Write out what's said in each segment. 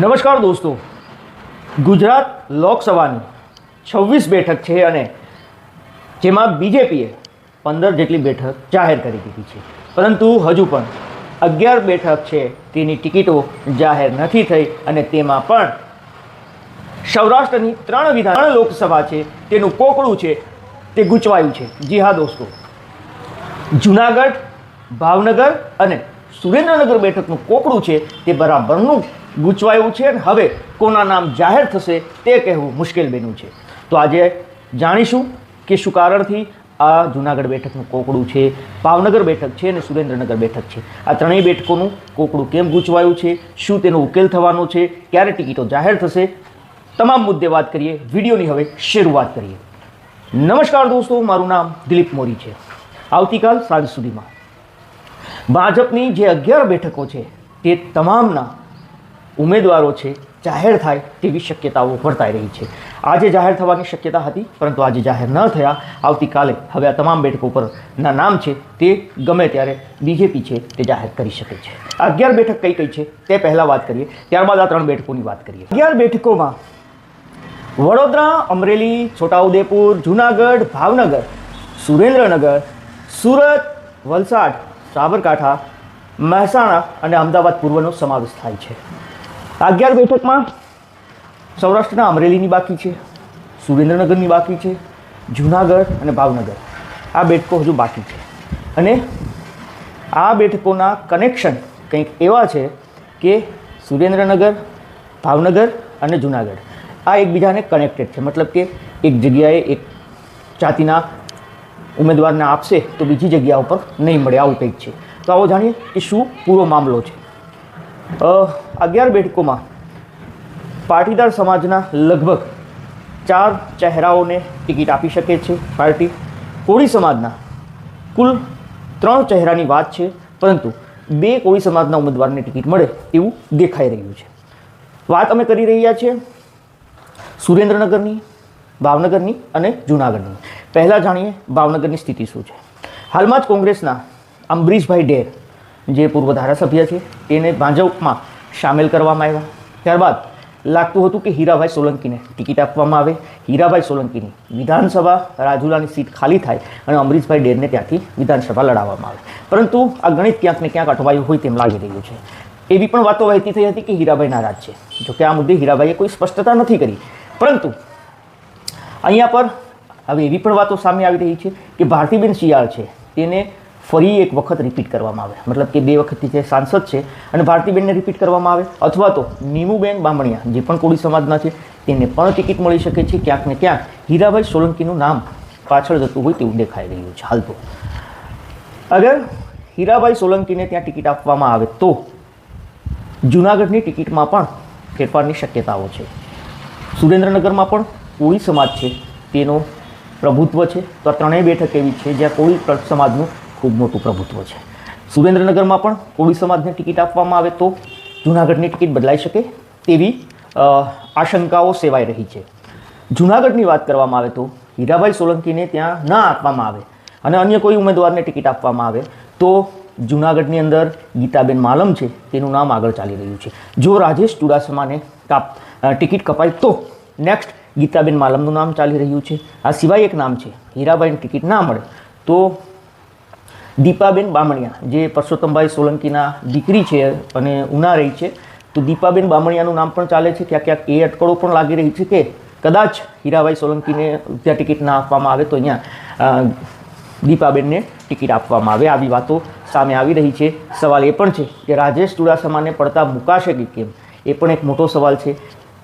નમસ્કાર દોસ્તો. ગુજરાત લોકસભાની છવ્વીસ બેઠક છે અને જેમાં બીજેપીએ પંદર જેટલી બેઠક જાહેર કરી દીધી છે. પરંતુ હજુ પણ અગિયાર બેઠક છે, તેની ટિકિટો જાહેર નથી થઈ અને તેમાં પણ સૌરાષ્ટ્રની ત્રણ વિધાન લોકસભા છે, તેનું કોકડું છે, તે ગૂંચવાયું છે. જી હા દોસ્તો. જુનાગઢ, ભાવનગર અને સુરેન્દ્રનગર બેઠકનું કોકડું છે, તે બરાબરનું ગૂંચવાયું છે અને હવે કોના નામ જાહેર થશે તે કહેવું મુશ્કેલ બન્યું છે. તો આજે જાણીશું કે શું કારણથી આ જુનાગઢ બેઠકનું કોકડું છે, ભાવનગર બેઠક છે અને સુરેન્દ્રનગર બેઠક છે. આ ત્રણેય બેઠકોનું કોકડું કેમ ગૂંચવાયું છે, શું તેનો ઉકેલ થવાનો છે, ક્યારે ટિકિટો જાહેર થશે, તમામ મુદ્દે વાત કરીએ. વિડીયોની હવે શરૂઆત કરીએ. નમસ્કાર દોસ્તો, મારું નામ દિલીપ મોરી છે. આવતીકાલ સાંજ સુધીમાં ભાજપની જે અગિયાર બેઠકો છે તે તમામના ઉમેદવારો છે, જાહેર થાય તેવી શક્યતાઓ વર્તાઈ રહી છે. આજે જાહેર થવાની શક્યતા હતી, પરંતુ આજે જાહેર ન થયા. આવતીકાલે હવે આ તમામ બેઠકો પરના નામ છે તે ગમે ત્યારે બીજેપી છે તે જાહેર કરી શકે છે. અગિયાર બેઠક કઈ કઈ છે તે પહેલાં વાત કરીએ. ત્યારબાદ આ ત્રણ બેઠકોની વાત કરીએ. અગિયાર બેઠકોમાં વડોદરા, અમરેલી, છોટાઉદેપુર, જુનાગઢ, ભાવનગર, સુરેન્દ્રનગર, સુરત, વલસાડ, સાબરકાંઠા, મહેસાણા અને અમદાવાદ પૂર્વનો સમાવેશ થાય છે. અગિયાર બેઠકમાં સૌરાષ્ટ્રના અમરેલીની બાકી છે, સુરેન્દ્રનગરની બાકી છે, જુનાગઢ અને ભાવનગર. આ બેઠકો હજુ બાકી છે. અને આ બેઠકોના કનેક્શન કંઈક એવા છે કે સુરેન્દ્રનગર, ભાવનગર અને જુનાગઢ. આ એકબીજાને કનેક્ટેડ છે. મતલબ કે એક જગ્યાએ એક જાતિના ઉમેદવારને આપશે તો બીજી જગ્યા ઉપર નહીં મળે. આવું કંઈક છે. તો આવો જાણીએ કે શું પૂરો મામલો છે. અગિયાર બેઠકોમાં પાટીદાર સમાજના લગભગ ચાર ચહેરાઓને ટિકિટ આપી શકે છે પાર્ટી. કોળી સમાજના કુલ ત્રણ ચહેરાની વાત છે, પરંતુ બે કોળી સમાજના ઉમેદવારને ટિકિટ મળે એવું દેખાઈ રહ્યું છે. વાત અમે કરી રહ્યા છીએ સુરેન્દ્રનગરની, ભાવનગરની અને જૂનાગઢની. પહેલાં જાણીએ ભાવનગરની સ્થિતિ શું છે. હાલમાં જ કોંગ્રેસના અંબરીશભાઈ ડેર જે પૂર્વ ધારાસભ્ય છે તેને ભાજપમાં સામેલ કરવામાં આવ્યા. ત્યારબાદ લાગતું હતું કે હીરાભાઈ સોલંકીને ટિકિટ આપવામાં આવે. હીરાભાઈ સોલંકીની વિધાનસભા રાજુલાની સીટ ખાલી થાય અને અમરીશભાઈ ડેરને ત્યાંથી વિધાનસભા લડાવવામાં આવે. પરંતુ આ ગણિત ક્યાંક ને ક્યાંક અટવાયું હોય તેમ લાગી રહ્યું છે. એવી પણ વાતો વહેતી થઈ હતી કે હીરાભાઈ નારાજ છે. જોકે આ મુદ્દે હીરાભાઈએ કોઈ સ્પષ્ટતા નથી કરી. પરંતુ અહીંયા પર હવે એવી પણ વાતો સામે આવી રહી છે કે ભારતીબેન શિયાળ છે. તેને ફરી એક વખત રિપીટ કરવામાં આવે. મતલબ કે બે વખતથી જે સાંસદ છે અને ભારતીબેનને રિપીટ કરવામાં આવે. અથવા તો નીમુબેન બામણિયા, જે પણ કોળી સમાજના છે તેને પણ ટિકિટ મળી શકે છે. ક્યાંક ને ક્યાંક હીરાભાઈ સોલંકીનું નામ પાછળ જતું હોય તેવું દેખાઈ રહ્યું છે. હાલ તો. અગર હીરાભાઈ સોલંકીને ત્યાં ટિકિટ આપવામાં આવે તો જૂનાગઢની ટિકિટમાં પણ ફેરફારની શક્યતાઓ છે. સુરેન્દ્રનગરમાં પણ કોળી સમાજ છે. તેનો પ્રભુત્વ છે. તો આ ત્રણેય બેઠક એવી છે જ્યાં કોળી સમાજનું ખૂબ મોટું પ્રભુત્વ છે. સુરેન્દ્રનગરમાં પણ કોળી સમાજને ટિકિટ આપવામાં આવે તો જૂનાગઢની ટિકિટ બદલાઈ શકે તેવી આશંકાઓ સેવાઈ રહી છે. જૂનાગઢની વાત કરવામાં આવે તો હીરાભાઈ સોલંકીને ત્યાં ના આપવામાં આવે અને અન્ય કોઈ ઉમેદવારને ટિકિટ આપવામાં આવે તો જૂનાગઢની અંદર ગીતાબેન માલમ છે, તેનું નામ આગળ ચાલી રહ્યું છે. જો રાજેશ ચુડાસમાને કાપ ટિકિટ કપાય તો નેક્સ્ટ ગીતાબેન માલમનું નામ ચાલી રહ્યું છે. આ સિવાય એક નામ છે હીરાબાઈને ટિકિટ ના મળે તો દીપાબેન બામણિયા, જે પરસોત્તમભાઈ સોલંકીના દીકરી છે અને ઉના રહી છે, તો દીપાબેન બામણિયાનું નામ પણ ચાલે છે, ક્યાંક ક્યાંક એ અટકળો પણ લાગી રહી છે કે કદાચ હીરાભાઈ સોલંકીને ત્યાં ટિકિટ ના આપવામાં આવે તો અહીંયા દીપાબેનને ટિકિટ આપવામાં આવે. આવી વાતો સામે આવી રહી છે. સવાલ એ પણ છે કે રાજેશ ચુડાસમાને પડતા મુકાશે કે કેમ? એ પણ એક મોટો સવાલ છે.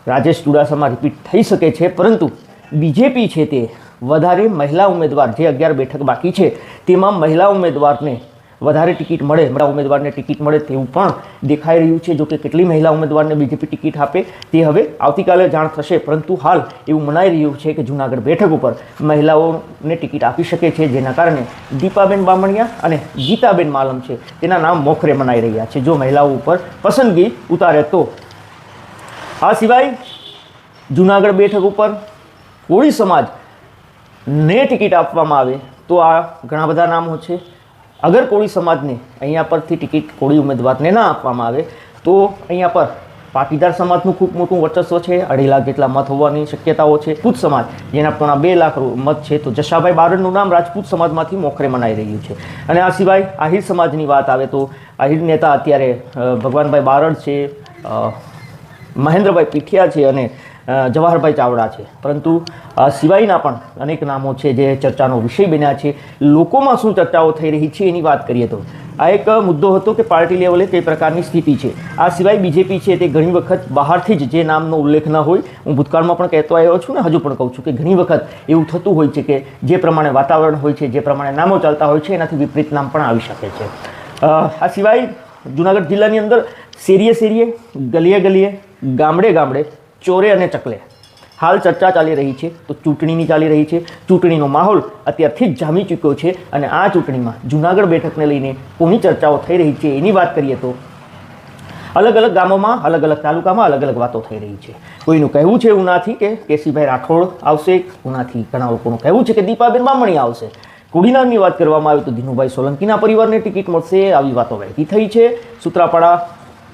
રાજેશ ચુડાસમા રિપીટ થઈ શકે છે, પરંતુ બીજેપી છે તે વધારે મહિલા ઉમેદવાર જે અગિયાર બેઠક બાકી છે. તેમાં મહિલા ઉમેદવારને વધારે ટિકિટ મળે, મહિલા ઉમેદવારને ટિકિટ મળે તેવું પણ દેખાઈ રહ્યું છે. જોકે કેટલી મહિલા ઉમેદવારને બીજેપી ટિકિટ આપે તે હવે આવતીકાલે જાણ થશે. પરંતુ હાલ એવું મનાઈ રહ્યું છે કે જૂનાગઢ બેઠક ઉપર મહિલાઓને ટિકિટ આપી શકે છે, જેના કારણે દીપાબેન બામણિયા અને ગીતાબેન માલમ છે તેના નામ મોખરે મનાઈ રહ્યા છે. જો મહિલાઓ ઉપર પસંદગી ઉતારે તો આ સિવાય જૂનાગઢ બેઠક ઉપર કોળી સમાજને ટિકિટ આપવામાં આવે તો આ ઘણા બધા નામો છે. અગર કોળી સમાજને અહીંયા પરથી ટિકિટ કોળી ઉમેદવારને ના આપવામાં આવે તો અહીંયા પર પાટીદાર સમાજનું ખૂબ મોટું વર્ચસ્વ છે. અઢી લાખ જેટલા મત હોવાની શક્યતાઓ છે. પૂત સમાજ, જેના પોણા બે લાખ મત છે, તો જશાભાઈ બારડનું નામ રાજપૂત સમાજમાંથી મોખરે મનાઈ રહ્યું છે. અને આ સિવાય આહિર સમાજની વાત આવે તો આહિર નેતા અત્યારે ભગવાનભાઈ બારડ છે મહેન્દ્રભાઈ પીઠિયા છે અને જવાહરભાઈ ચાવડા છે. પરંતુ સિવાયના પણ અનેક નામો છે જે ચર્ચાનો વિષય બન્યા છે. લોકોમાં શું ચર્ચાઓ થઈ રહી છે એની વાત કરીએ તો. આ એક મુદ્દો હતો કે પાર્ટી લેવલે કઈ પ્રકારની સ્થિતિ છે. આ સિવાય બીજેપી છે તે ઘણી વખત બહારથી જ જે નામનો ઉલ્લેખ ન હોય, હું ભૂતકાળમાં પણ કહેતો આવ્યો છું ને હજુ પણ કહું છું કે ઘણી વખત એવું થતું હોય છે કે જે પ્રમાણે વાતાવરણ હોય છે, જે પ્રમાણે નામો ચાલતા હોય છે, એનાથી વિપરીત નામ પણ આવી શકે છે. આ સિવાય જુનાગઢ જિલ્લાની અંદર શેરીએ શેરીએ ગલીએ ગલીએ, ગામડે ગામડે ચોરે અને ચકલે. હાલ ચર્ચા ચાલી રહી છે, તો ચૂંટણીની ચાલી રહી છે. ચૂંટણીનો માહોલ અત્યારથી જ જામી ચૂક્યો છે અને આ ચૂંટણીમાં જુનાગઢ બેઠકને લઈને કોની ચર્ચાઓ થઈ રહી છે એની વાત કરીએ તો અલગ અલગ ગામોમાં, અલગ અલગ તાલુકામાં અલગ અલગ વાતો થઈ રહી છે. કોઈનું કહેવું છે ઉનાથી કે કેસીભાઈ રાઠોડ આવશે ઉનાથી ઘણા લોકોનું કહેવું છે કે દીપાબેન બામણી આવશે. કુડીનારની વાત કરવામાં આવે તો ધીનુભાઈ સોલંકીના પરિવારને ટિકિટ મળશે, આવી વાતો વહેતી થઈ છે.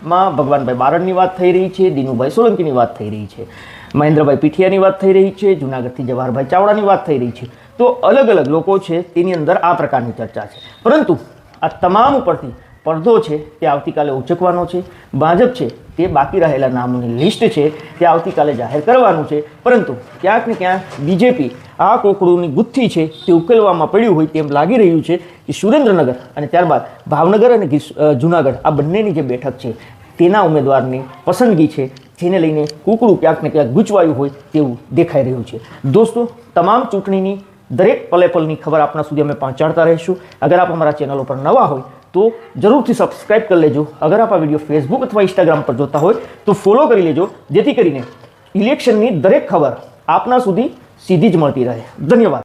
સૂત્રાપાડામાં ભગવાનભાઈ બારડની વાત થઈ રહી છે, દિનુભાઈ સોલંકીની વાત થઈ રહી છે, મહેન્દ્રભાઈ પીઠિયાની વાત થઈ રહી છે, જુનાગઢથી જવાહરભાઈ ચાવડાની વાત થઈ રહી છે. તો અલગ અલગ લોકો છે, તેની અંદર આ પ્રકારની ચર્ચા છે. પરંતુ આ તમામ ઉપરથી પડદો છે તે આવતીકાલે ઉચકવાનો છે, ભાજપ છે તે બાકી રહેલા નામોની લિસ્ટ છે તે આવતીકાલે જાહેર કરવાનું છે. પરંતુ ક્યાંક ને ક્યાંક બીજેપી આ કોકડુની ગુથ્થી છે તે ઉકેલવામાં પડ્યું હોય તેમ લાગી રહ્યું છે કે સુરેન્દ્રનગર અને ત્યારબાદ ભાવનગર અને જુનાગઢ આ બંનેની જે બેઠક છે તેના ઉમેદવારની પસંદગી છે જેને લઈને કુકડું ક્યાંક ને ક્યાંક ગૂંચવાયું હોય તેવું દેખાઈ રહ્યું છે. દોસ્તો, તમામ ચૂંટણીની દરેક પલે પલની ખબર આપણા સુધી અમે પહોંચાડતા રહીશું. અગર આપ અમારા ચેનલ ઉપર નવા હોય તો જરૂરથી સબસ્ક્રાઇબ કરી લેજો અગર આપ આ વીડિયો ફેસબુક અથવા ઇન્સ્ટાગ્રામ પર જોતા હોય તો ફોલો કરી લેજો જેથી કરીને ઇલેક્શનની દરેક ખબર આપના સુધી સીધી જ મળતી રહે ધન્યવાદ